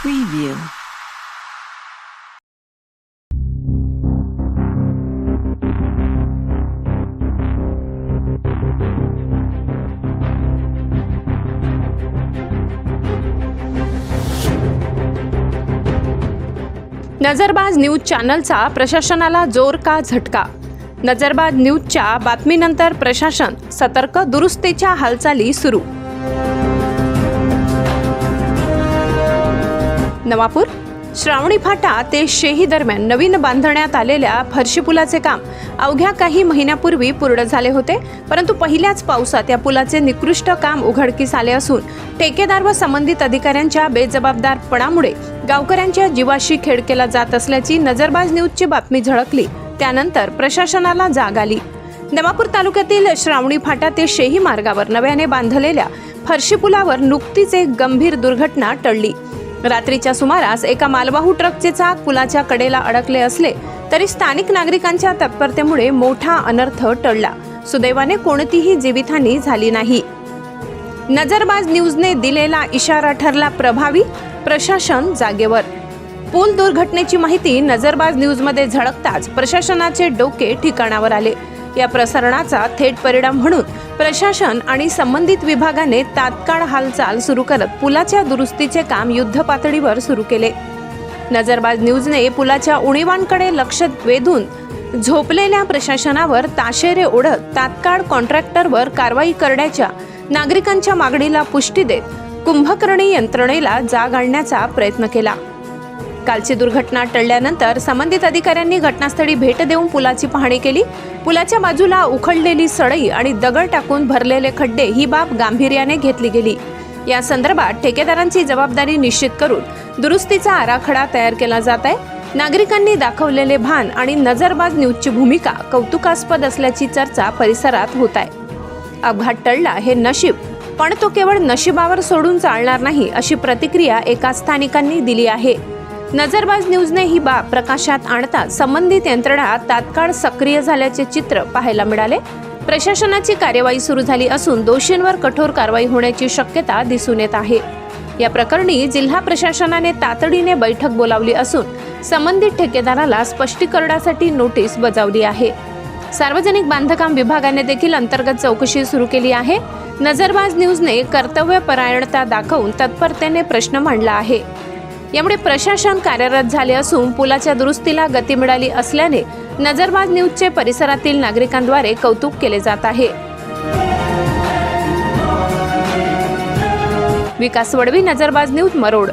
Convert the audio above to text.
Preview. नजरबाज news चॅनलचा प्रशासनाला जोर का झटका? नजरबाज न्यूजच्या बातमीनंतर प्रशासन सतर्क दुरुस्तीच्या हालचाली सुरू. नवापूर श्रावणी फाटा ते शेही दरम्यान नवीन बांधण्यात आलेल्या फरशी पुलाचे काम अवघ्या काही महिन्यापूर्वी पूर्ण झाले होते परंतु पहिल्याच पावसात या पुलाचे निकृष्ट काम उघडकीस आले असून ठेकेदार व संबंधित अधिकाऱ्यांच्या बेजबाबदारपणामुळे गावकऱ्यांच्या जीवाशी खेळ केला जात असल्याची नजरबाज न्यूजची बातमी झळकली. त्यानंतर प्रशासनाला जाग आली. नवापूर तालुक्यातील श्रावणी फाटा ते शेही मार्गावर नव्याने बांधलेल्या फरशी पुलावर नुकतीच एक गंभीर दुर्घटना टळली. रात्रीच्या सुमारास एका मालवाहू ट्रकचे चाक पुलाच्या कडेला अडकले असले तरी स्थानिक नागरिकांच्या तत्परतेमुळे मोठा अनर्थ टळला. सुदैवाने कोणतीही जीवितहानी झाली नाही. नजरबाज न्यूजने दिलेला इशारा ठरला प्रभावी प्रशासन जागेवर. पूल दुर्घटनेची माहिती नजरबाज न्यूजमध्ये झळकताच प्रशासनाचे डोके ठिकाणावर आले. या प्रसारणाचा थेट परिणाम म्हणून प्रशासन आणि संबंधित विभागाने तात्काळ हालचाल सुरू करत पुलाच्या दुरुस्तीचे काम युद्धपातळीवर सुरू केले. नजरबाज न्यूजने पुलाच्या उणीवांकडे लक्ष वेधून झोपलेल्या प्रशासनावर ताशेरे ओढत तात्काळ कॉन्ट्रॅक्टरवर कारवाई करण्याच्या नागरिकांच्या मागणीला पुष्टी देत कुंभकर्णी यंत्रणेला जाग आणण्याचा प्रयत्न केला. कालची दुर्घटना टळल्यानंतर संबंधित अधिकाऱ्यांनी घटनास्थळी भेट देऊन पुलाची पाहणी केली. पुलाच्या बाजूला उखडलेली सळई आणि दगड टाकून भरलेले खड्डे ही बाब गांभीर्याने घेतली गेली. या संदर्भात ठेकेदारांची जबाबदारी निश्चित करून दुरुस्तीचा आराखडा तयार केला जात आहे. नागरिकांनी दाखवलेले भान आणि नजरबाज न्यूजची भूमिका कौतुकास्पद असल्याची चर्चा परिसरात होत आहे. अपघात टळला हे नशीब पण तो केवळ नशिबावर सोडून चालणार नाही अशी प्रतिक्रिया एका स्थानिकांनी दिली आहे. नजरबाज न्यूजने ही बाब प्रकाशात आणता संबंधित यंत्रणा तात्काळ सक्रिय झाल्याचे चित्र पाहायला मिळाले. प्रशासनाची कार्यवाही सुरू झाली असून दोषींवर कठोर कारवाई होण्याची शक्यता दिसून येत आहे. या प्रकरणी जिल्हा प्रशासनाने तातडीने बैठक बोलावली असून संबंधित ठेकेदाराला स्पष्टीकरणासाठी नोटीस बजावली आहे. सार्वजनिक बांधकाम विभागाने देखील अंतर्गत चौकशी सुरू केली आहे. नजरबाज न्यूजने कर्तव्यपरायणता दाखवून तत्परतेने प्रश्न मांडला आहे. यामुळे प्रशासन कार्यरत झाले असून पुलाच्या दुरुस्तीला गती मिळाली असल्याने नजरबाज न्यूजचे परिसरातील नागरिकांद्वारे कौतुक केले जात आहे. विकास वडवी नजरबाज न्यूज मरोड.